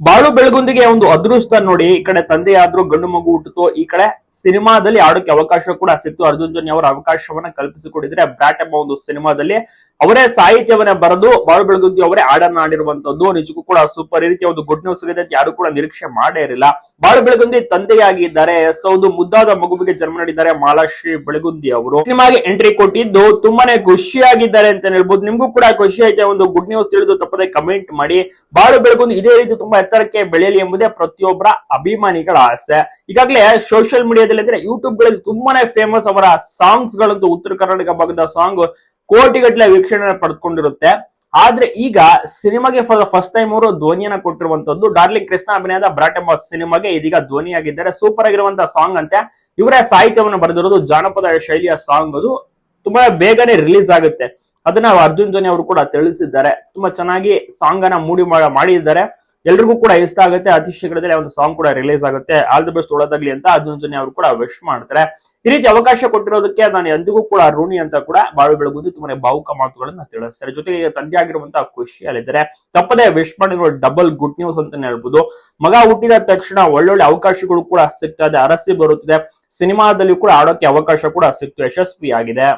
ಬಾಳು ಬೆಳಗುಂದಿಗೆ ಒಂದು ಅದೃಷ್ಟ ನೋಡಿ ಈ ಕಡೆ ತಂದೆ ಆದ್ರೂ ಗಂಡು ಮಗು ಹುಟ್ಟಿತು ಈ ಕಡೆ ಸಿನಿಮಾದಲ್ಲಿ ಆಡೋಕೆ ಅವಕಾಶ ಕೂಡ ಸಿಕ್ತು. ಅರ್ಜುನ್ ಜನ್ಯ ಅವರ ಅವಕಾಶವನ್ನ ಕಲ್ಪಿಸಿಕೊಟ್ಟಿದ್ರೆ ಬ್ರಾಟ್ ಎಂಬ ಒಂದು ಸಿನಿಮಾದಲ್ಲಿ ಅವರೇ ಸಾಹಿತ್ಯವನ್ನ ಬರೆದು ಬಾಳು ಬೆಳಗುಂದಿ ಅವರೇ ಆಡನ್ನ ಆಡಿರುವಂತದ್ದು ನಿಜಕ್ಕೂ ಕೂಡ ಸೂಪರ್ ಈ ರೀತಿಯ ಒಂದು ಗುಡ್ ನ್ಯೂಸ್ ಆಗಿದೆ ಅಂತ ಯಾರು ಕೂಡ ನಿರೀಕ್ಷೆ ಮಾಡೇ ಇರಲಿಲ್ಲ. ಬಾಳು ಬೆಳಗುಂದಿ ತಂದೆಯಾಗಿದ್ದಾರೆ ಸೌದು ಮುದ್ದಾದ ಮಗುವಿಗೆ ಜನ್ಮ ನೀಡಿದ್ದಾರೆ ಮಾಲಾಶ್ರೀ ಬೆಳಗುಂದಿ ಅವರು. ನಿಮಗೆ ಎಂಟ್ರಿ ಕೊಟ್ಟಿದ್ದು, ತುಂಬಾನೇ ಖುಷಿಯಾಗಿದ್ದಾರೆ ಅಂತ ಹೇಳ್ಬೋದು. ನಿಮ್ಗೂ ಕೂಡ ಖುಷಿ ಐತೆ ಒಂದು ಗುಡ್ ನ್ಯೂಸ್ ತಿಳಿದು ತಪ್ಪದೆ ಕಮೆಂಟ್ ಮಾಡಿ. ಬಾಳು ಬೆಳಗುಂದಿ ಇದೇ ರೀತಿ ತುಂಬಾ ಎತ್ತರಕ್ಕೆ ಬೆಳೆಯಲಿ ಎಂಬುದೇ ಪ್ರತಿಯೊಬ್ಬರ ಅಭಿಮಾನಿಗಳ ಆಸೆ. ಈಗಾಗಲೇ ಸೋಷಿಯಲ್ ಮೀಡಿಯಾದಲ್ಲಿ ಅಂದ್ರೆ ಯೂಟ್ಯೂಬ್ಗಳಲ್ಲಿ ತುಂಬಾನೇ ಫೇಮಸ್ ಅವರ ಸಾಂಗ್ಸ್ ಗಳಂತೂ ಉತ್ತರ ಕರ್ನಾಟಕ ಭಾಗದ ಸಾಂಗ್ ಕೋಟಿಗಟ್ಟಲೆ ವೀಕ್ಷಣೆ ಪಡೆದುಕೊಂಡಿರುತ್ತೆ ಆದ್ರೆ ಈಗ ಸಿನಿಮಾಗೆ ಫಸ್ಟ್ ಟೈಮ್ ಅವರು ಧ್ವನಿಯನ್ನ ಕೊಟ್ಟಿರುವಂತದ್ದು ಡಾರ್ಲಿಂಗ್ ಕೃಷ್ಣ ಅಭಿನಯದ ಬ್ರಾಟ್ ಎಂಬ ಸಿನಿಮಾಗೆ ಇದೀಗ ಧ್ವನಿಯಾಗಿದ್ದಾರೆ. ಸೂಪರ್ ಆಗಿರುವಂತಹ ಸಾಂಗ್ ಅಂತೆ. ಇವರೇ ಸಾಹಿತ್ಯವನ್ನು ಬರೆದಿರೋದು ಜಾನಪದ ಶೈಲಿಯ ಸಾಂಗ್ ಅದು. ತುಂಬಾ ಬೇಗನೆ ರಿಲೀಸ್ ಆಗುತ್ತೆ. ಅದನ್ನ ಅರ್ಜುನ್ ಜನಿ ಅವರು ಕೂಡ ತಿಳಿಸಿದ್ದಾರೆ. ತುಂಬಾ ಚೆನ್ನಾಗಿ ಸಾಂಗ್ ಅನ್ನ ಮೂಡಿ ಮಾಡಿದ್ದಾರೆ. ಎಲ್ರಿಗೂ ಕೂಡ ಇಷ್ಟ ಆಗುತ್ತೆ. ಅತಿ ಶೀಘ್ರದಲ್ಲಿ ಒಂದು ಸಾಂಗ್ ಕೂಡ ರಿಲೀಸ್ ಆಗುತ್ತೆ. ಆಲ್ ದಿ ಬೆಸ್ಟ್ ಒಳ್ಳೋದಾಗ್ಲಿ ಅಂತ ಅರ್ಜುನ್ ಜನಿ ಅವರು ಕೂಡ ವಿಶ್ ಮಾಡ್ತಾರೆ. ಈ ರೀತಿ ಅವಕಾಶ ಕೊಟ್ಟಿರೋದಕ್ಕೆ ನಾನು ಎಂದಿಗೂ ಕೂಡ ಋಣಿ ಅಂತ ಕೂಡ ಬಾಳು ಬೆಳಗುಂದಿ ತುಂಬಾನೇ ಭಾವುಕ ಮಾತುಗಳನ್ನ ತಿಳಿಸ್ತಾರೆ. ಜೊತೆಗೆ ತಂದೆ ಆಗಿರುವಂತಹ ಖುಷಿಯಲ್ಲಿದ್ದಾರೆ ತಪ್ಪದೇ ವಿಶ್ ಮಾಡಿರುವ ಡಬಲ್ ಗುಡ್ ನ್ಯೂಸ್ ಅಂತಾನೆ ಹೇಳ್ಬೋದು. ಮಗ ಹುಟ್ಟಿದ ತಕ್ಷಣ ಒಳ್ಳೊಳ್ಳೆ ಅವಕಾಶಗಳು ಕೂಡ ಸಿಗ್ತಾ ಅರಸಿ ಬರುತ್ತದೆ. ಸಿನಿಮಾದಲ್ಲಿ ಕೂಡ ಆಡೋಕೆ ಅವಕಾಶ ಕೂಡ ಸಿಕ್ತು ಯಶಸ್ವಿಯಾಗಿದೆ.